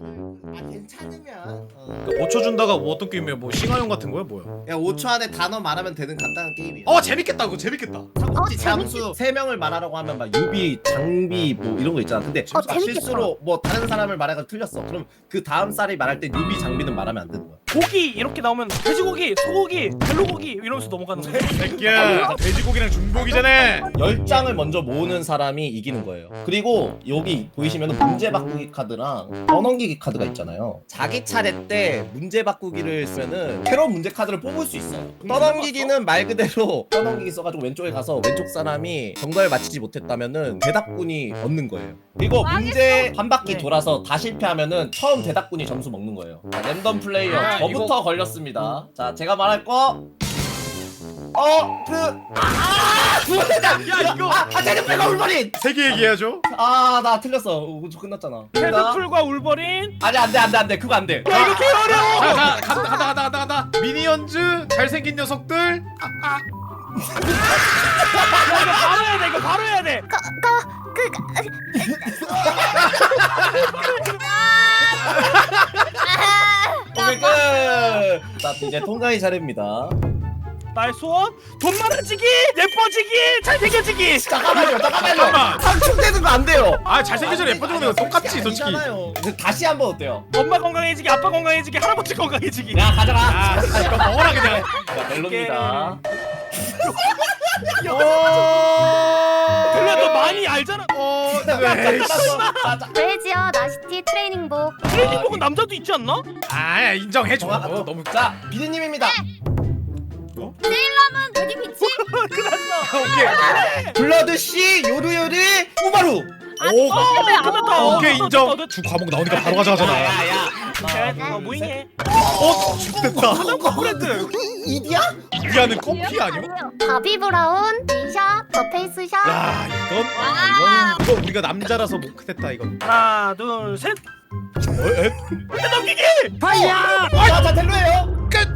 아 괜찮으면 어. 5초 준다가 뭐 어떤 게임이야? 뭐 싱하용 같은 거야 뭐야? 야 5초 안에 단어 말하면 되는 간단한 게임이야 어 재밌겠다 그거 재밌겠다. 삼국지 어, 잠수 세 명을 말하라고 하면 막 유비, 장비 뭐 이런 거 있잖아. 근데 어, 아, 재밌겠다. 실수로 뭐 다른 사람을 말해가 틀렸어. 그럼 그 다음 쌀이 말할 때 유비, 장비는 말하면 안 되는 거야. 고기 이렇게 나오면 돼지고기, 소고기, 벨로고기 이러면서 넘어가는 거야. 새끼야 돼지고기랑 중복이 전에. 열 장을 먼저 모으는 사람이 이기는 거예요. 그리고 여기 보이시면 문제 바꾸기 카드랑 떠넘기기 카드가 있잖아요. 자기 차례 때 문제 바꾸기를 쓰면은 새로운 문제 카드를 뽑을 수 있어요. 떠넘기기는 말 그대로 떠넘기기 써가지고 왼쪽에 가서 왼쪽 사람이 정답을 맞히지 못했다면은 대답군이 얻는 거예요. 그리고 문제 한 바퀴 네. 돌아서 다 실패하면은 처음 대답군이 점수 먹는 거예요. 자, 랜덤 플레이어 아, 저부터 걸렸습니다. 자 제가 말할 거. 어, 그, 아, 두번째다 야, 이거. 아, 아, 대륙배가 울버린! 세개 얘기해야죠. 아, 나 틀렸어. 어, 저 끝났잖아. 헤드풀과 울버린. 아니, 안 돼, 안 돼, 안 돼. 그거 안 돼. 야 이거 개 어려워. 자, 자 간다 간다 간다 간다 간다. 미니언즈 잘생긴 녀석들. 야 이거 바로 해야 돼. 이거 바로 해야 돼. 오케이, 끝! 자, 이제 통과의 차례입니다. 나의 소원 돈 많아지기, 예뻐지기, 잘생겨지기. 잠깐만요, 잠깐만요. 잠깐만. 상충되는 거 안 돼요. 아 잘생겨서 예뻐지는 거 똑같지 솔직히. 이제 다시 한번 어때요? 엄마 건강해지기, 아빠 건강해지기, 할아버지 건강해지기. 야, 가져가. 아 이거 먹어라 그냥. 자, 많이 알잖아. 어, 야, 네. 끝났어. 자, 자. 그래지요 나시티 트레이닝복 트레이닝복은 남자도 있지 않나? 아 인정해줘. 정확- 어, 너무. 자, 비디님입니다. 세일러문 베디비치 오케이. 블러드 씨, 요루요리, 우마루. 오. 어, 끝났다. 오케이 어, 인정. 끝났다. 주 과목 나오니까 바로 가져가잖아. 야, 야. 오케이, 하나, 어, 둘, 무잉해. 어, 됐다. 셋. 브랜드. 이디야? 이하는 커피 아니야? 바비 브라운 B샵 더 페이스샵 야, 이건 아, 이건 이거 우리가 남자라서 못했다 이건. 하나, 둘, 셋. 어, 에? 파이야! 자, 자, 델로예요. 끝.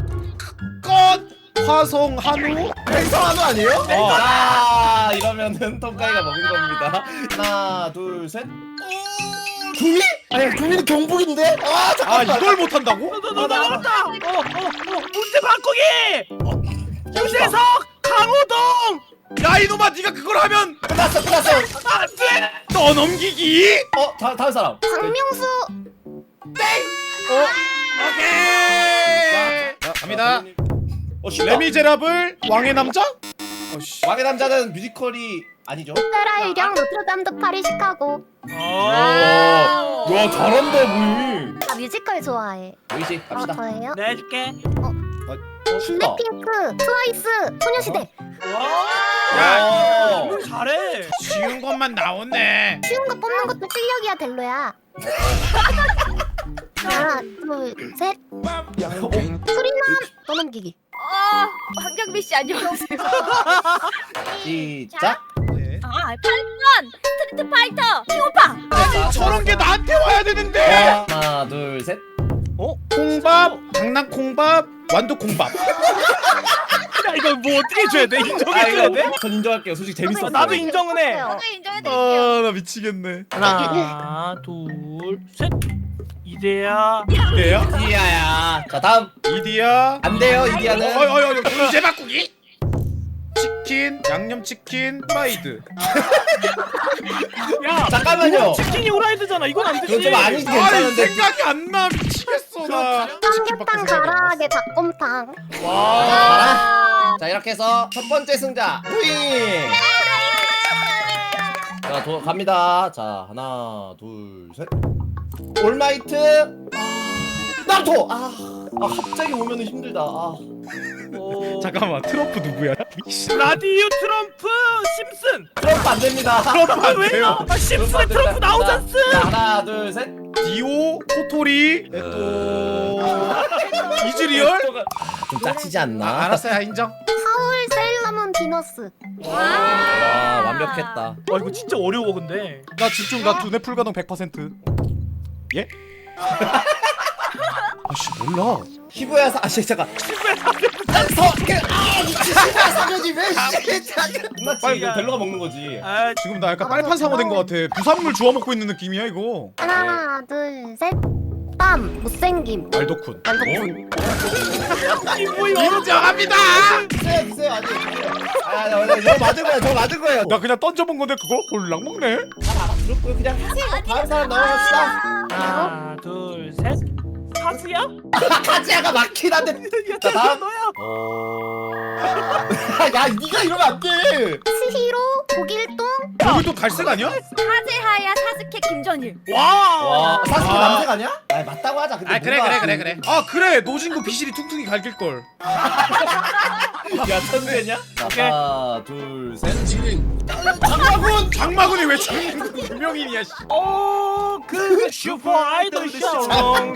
화성 한우. 뱅성한우 아니에요? 어. 자, 이러면은 통가이가 먹은 겁니다. 하나, 둘, 셋. 구미? 아니, 구미는 경북인데? 아, 아 잠깐만. 이걸 못한다고? 너너 나갔다. 어, 어, 어. 문제 바꾸기. 유재석, 강호동. 야 이놈아 네가 그걸 하면 끝났어, 끝났어. 안 돼. 너 넘기기. 어, 다, 다음 사람. 박명수 오케이. 자, 갑니다. 어, 쉽다. 레미제라블 왕의 남자? 왕의 남자는 뮤지컬이 아니죠? 오페라 일경 노트르담 드 파리 시카고 어. 야, 잘한다, 무. 나 뮤지컬 좋아해 보이시, 어 갑시다. 저예요? 내 해줄게. 어, 쉽다. 블랙핑크 트와이스 소녀시대 와. 야, 이거 잘해. 쉬운 것만 나오네. 쉬운 거 뽑는 것도 실력이야 델로야 하나 둘셋 수리남 떠넘기기 어, 황경미 씨 안녕하세요. 시작. 네. 아, 8번 스트리트 파이터 킹오파. 저런 게 나한테 와야 되는데. 하나, 둘, 셋. 콩밥, 강낭콩밥, 완두콩밥. 야 이거 뭐 어떻게 해줘야 돼? 아, 인정해줘야 이거 돼? 전 인정할게요. 솔직히 재밌었어. 나도 인정은 해. 저도 인정해드릴게요. 아 나 미치겠네. 하나, 둘, 셋. 이대야. 이디야? 이디야야. 자, 다음. 이디야. 안 돼요, 이디야는. 어이 어이 어이 문제 바꾸기. 치킨, 양념치킨, 프라이드. 야. 잠깐만요. 이거 치킨이 후라이드잖아. 이건 안 되지. 아니지. 아니 괜찮은데. 생각이 안 나 미치겠어 나. 삼계탕 가라하게 닭곰탕 와. 자, 이렇게 해서 첫 번째 승자 부인. 자, 도, 갑니다. 자, 하나, 둘, 셋. 올마이트. 나루토. 아, 아 갑자기 오면은 힘들다. 아. 어... 잠깐만 트럼프 누구야? 라디오 트럼프 심슨. 트럼프 안 됩니다. 트럼프 안 왜? 돼요. 아 심슨에 트럼프 나오잖스. 자, 하나, 둘, 셋. 디오, 토토리, 또 이즈리얼. 좀 짝치지 않나? 아, 알았어요 인정. 서울 세일러문 비너스 와, 완벽했다. 와 이거 진짜 어려워 근데. 나 집중 나 두뇌 풀가동 100%. 예? 아씨 몰라. 히브야 사, 아, 씨, 잠깐. 서, 그, 아, 미친 히브야 사면이 왜. 끝났지. 이거 델로가 먹는 거지. 아 지금 나 약간 빨판 상어 된것 같아. 부산물 주워 먹고 있는 느낌이야 이거. 하나 둘셋 감 못생김 말도쿤. 말도쿤 인정합니다. 주세요 주세요 아니 아 원래 저 맞은 거야 저 맞은 거예요 나 그냥 던져본 건데 그걸 홀랑 먹네. 그렇고 그냥 하세요 다음 사람 넘어갑시다 하나 둘셋 사수야? 카지아가 막힌 한데 야 자, 다음. 너야 야 니가 이러면 안돼 스히로 독일동 여기 또 갈색 아니야? 하재하야 사스케 김전일. 와 와 사실 아. 남색 아니야? 아 맞다고 하자 근데 아 그래 뭔가- 그래 그래 그래. 아 그래 노진구 비실이 퉁퉁이 갈길 걸. 야? 오케이. 하나 둘셋 장마군 장마군이 왜 장마군 유명인이야? 씨. 오 그 슈퍼 아이돌 쇼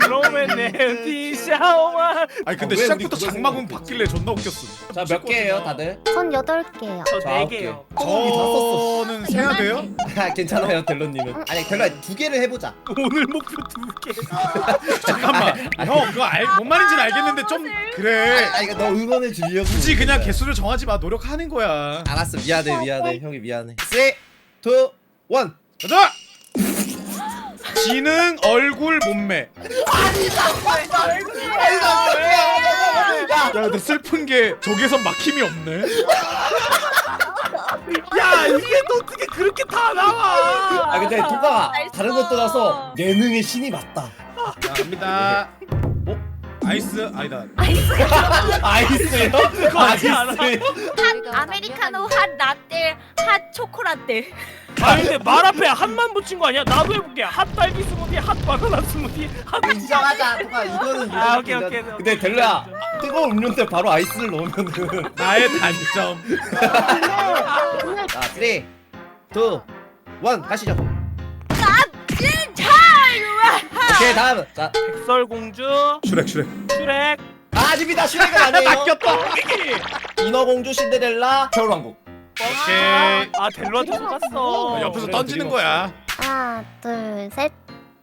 롱맨의 디샤와 아니 근데 아, 왜 시작부터 장마군? 바뀔래 존나 웃겼어. 자몇 개예요 다들? 전 여덟 개요 자, 저네 아홉 개요 꽁이 다 썼어 저는 세야 돼요? 아, 괜찮아요 델로님은 아니 델로야 두 개를 해보자 오늘 목표 두 개 잠깐만. 형 그거 알, 뭔 말인지는 알겠는데 좀 그래. 아 이거 너 응원해 주려고 굳이 그냥 개수를 정하지 마. 노력하는 거야. 알았어 미안해 미안해 형이 미안해 3 2 1 가자. 지능 얼굴 몸매. 야 근데 슬픈 게 저기선 막힘이 없네. 야 이게 또 어떻게 그렇게 다 나와 아 근데 토가가 알았어. 다른 것 떠나서 예능의 신이 맞다 자 갑니다. 어? 아이스 아니다. 아이스요? 아이스요? 핫 아메리카노 핫 라떼 핫 초코라떼. 아니 근데 말 앞에 한만 붙인 거 아니야? 나도 해볼게 핫 딸기 스무디 핫 바나나 스무디 핫 인정하자 토가 이거는 아, 오케이, 오케이. 오케이. 근데 델로야 뜨거운 음료인데 바로 아이스를 넣으면은 나의 단점. 자 3 2 1 가시죠 진짜. 오케이 다음 자 백설공주 슈렉 슈렉. 슈렉 아, 아닙니다 슈렉은 아니에요 낚였다. 인어공주 신데렐라 겨울왕국 오케이. 아 델로한테 속았어 옆에서 그래, 던지는 거야. 하나 둘셋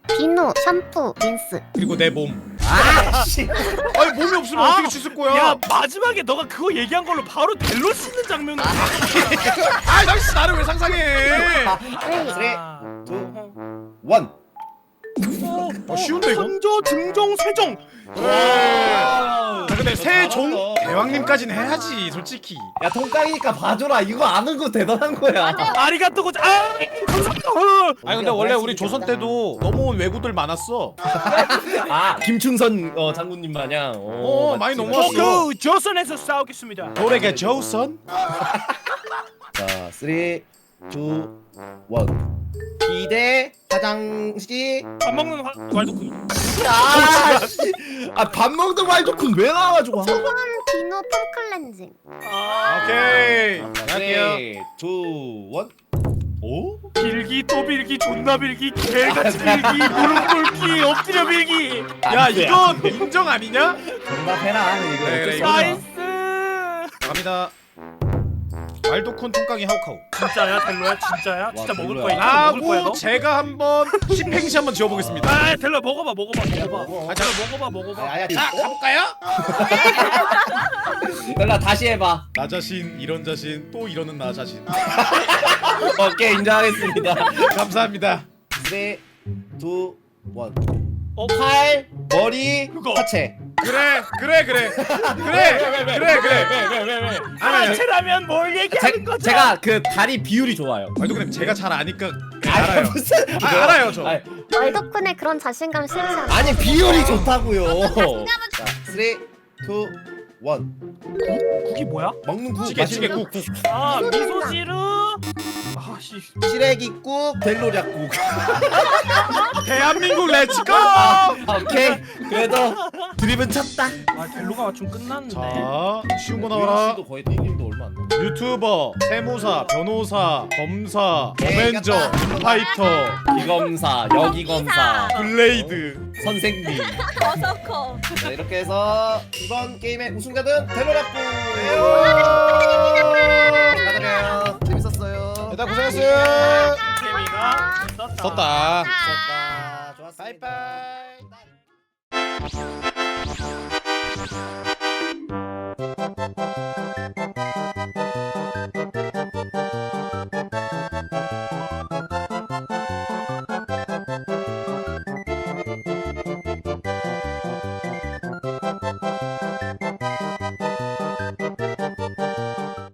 비누 샴푸 린스 그리고 내 몸. 아씨 아니 몸이 없으면 아, 어떻게 씻을 거야? 야 마지막에 너가 그거 얘기한 걸로 바로 델로 씻는 장면 아, 당신 나를 왜 상상해? 3 2 아. 1 어, 쉬운데 이거? 선조 증정 세정 자, 근데 새종 대왕님까지는 해야지, 솔직히. 야 통깡이니까 봐줘라. 이거 아는 거 대단한 거야. 아리가또 고자 아! 감사합니다. 아니 근데 원래 우리 조선 때도 넘어온 왜구들 많았어. 아 김충선 어, 장군님 마냥. 어, 많이 맞지, 넘어왔어. 그 조선에서 싸우겠습니다. 노래가 조선? 자3 2 1 비대 화장실. 밥 먹는 화- 왈도쿤. 아밥 먹는 말도군 왜 나와가지고 소원 비누 폼 클렌징 아. 오케이. 3 2 갈게요. 1 오? 빌기 또 빌기 존나 빌기 개같이 빌기 무릎 꿇기 엎드려 빌기. 야, 이건 인정 아니냐? 정답해라 이거. 그래, 어쩔 수 없어. 나이스. 갑니다. 말도콘 통깡이 하우카우. 진짜야 델로야 진짜야 진짜 먹을 델로야. 거야 진짜 먹을 거야 라고 너 제가 한번 십행시 한번 지어보겠습니다. 아 델로 먹어봐 먹어봐 먹어봐 먹어. 아, 자, 먹어봐 먹어봐 아, 아야, 자, 어? 가볼까요? 연락 다시 해봐 나 자신, 이런 자신, 또 이러는 나 자신. 오케이 인정하겠습니다 감사합니다. 3 2 1 어? 팔, 머리, 그거. 하체 그래, 그래, 그래. 그래, 그래, 그래. 왜왜왜왜 아니, 하체라면 뭘 얘기하는 거죠? 제가 그 다리 비율이 좋아요 말도콘님 제가 잘 아니까 네, 아니, 알아요. 무슨 아, 알아요, 저. 아니, 말 덕분에 그런 자신감 싫지 않아 아니 비율이 좋다고요 자 3 2 1 국이 뭐야? 먹는 국 찌개, 찌개, 맛있는 국. 아 미소지르 아씨 시래기국 델로략국 대한민국 렛츠고! 오케이 그래도 드립은 쳤다 아 델로가 좀 끝났는데 자, 쉬운 거 나와라. 씨도 거의 땡님도 얼마 안 나. 유튜버, 세무사, 변호사, 검사, 어벤져. 파이터, 기검사 여기검사 블레이드. 선생님 버서커. 자, 이렇게 해서 이번 게임의 우승자는 델로략국 축하드려요 일단 고생했어요. 재미가 있었다 썼다. 좋았다 좋았습니다 바이바이.